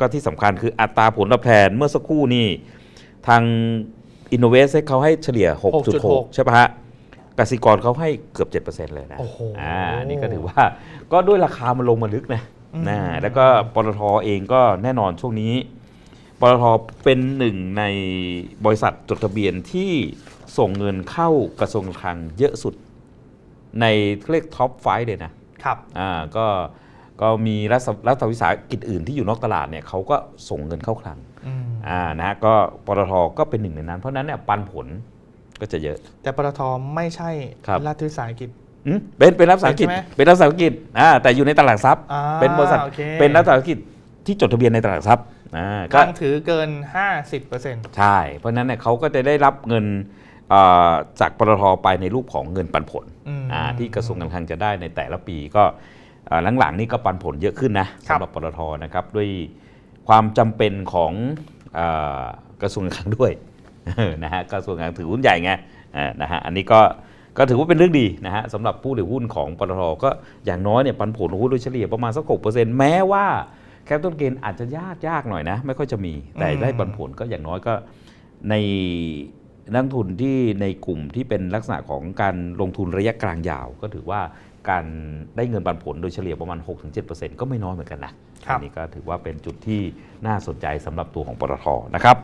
ก็ที่สำคัญคืออัตราผลตอบแทนเมื่อสักครู่นี่ทาง i n n o v a t e เขาให้เฉลี่ย6.6 6.6 ใช่ปะฮะกสิกรเขาให้เกือบ 7%เลยนะโอ้โหอ่านี่ก็ถือว่าก็ด้วยราคามันลงมาลึกนะอืมนะแล้วก็ปตทเองก็แน่นอนช่วงนี้ปตทเป็นหนึ่งในบริษัทจดทะเบียนที่ส่งเงินเข้ากระทรวงการคลังเยอะสุดในเรียกท็อปไฟเลยนะครับอ่าก็ ก็มีรัฐรัฐวิสาหกิจอื่นที่อยู่นอกตลาดเนี่ยเขาก็ส่งเงินเข้าคลังอืมอ่านะฮะก็ปตทก็เป็นหนึ่งในนั้น เพราะฉะนั้นเนี่ยปันผลก็จะเยอะ แต่ปตทไม่ใช่ครับรัฐวิสาหกิจอืมเป็นเป็นรัฐวิสาหกิจเป็นใช่ไหมเป็นรัฐวิสาหกิจอ่าแต่อยู่ในตลาดทรัพย์อ่าเป็นบริษัทโอคเป็นรัฐวิสาหกิจที่จดทะเบียนในตลาดทรัพย์อ่าคก็ลังถือเกิน 50%ใช่ เพราะฉะนั้นเนี่ยเขาก็จะได้รับเงินอ่าจากปตทไปในรูปของเงินปันผลอืมอ่าที่กระทรวงการคลังจะได้ในแต่ละปีก็อ่า หลังๆนี่ก็ปันผลเยอะขึ้นนะครับสำหรับปตทนะครับด้วยความจำเป็นของอากระทรวงการคลังด้วยนะฮะกระทรวงการคลังถือหุ้นใหญ่ไงอ่านะฮะอันนี้ก็ก็ถือว่าเป็นเรื่องดีนะฮะสำหรับผู้ถือหุ้นของปตทก็อย่างน้อยเนี่ยปันผลโอ้โหโดยเฉลี่ยประมาณสักหกเปอร์เซ็นต์แม้ว่าแคปต้นเกนอาจจะยากยากหน่อยนะ ไม่ค่อยจะมีแต่อืมได้ปันผลก็อย่างน้อยก็ใน นักทุนที่ในกลุ่มที่เป็นลักษณะของการลงทุนระยะกลางยาว ก็ถือว่าการได้เงินปันผลโดยเฉลี่ยประมาณ 6-7%ก็ไม่น้อยเหมือนกันนะครับอันนี้ก็ถือว่าเป็นจุดที่น่าสนใจสำหรับตัวของปตทนะครับ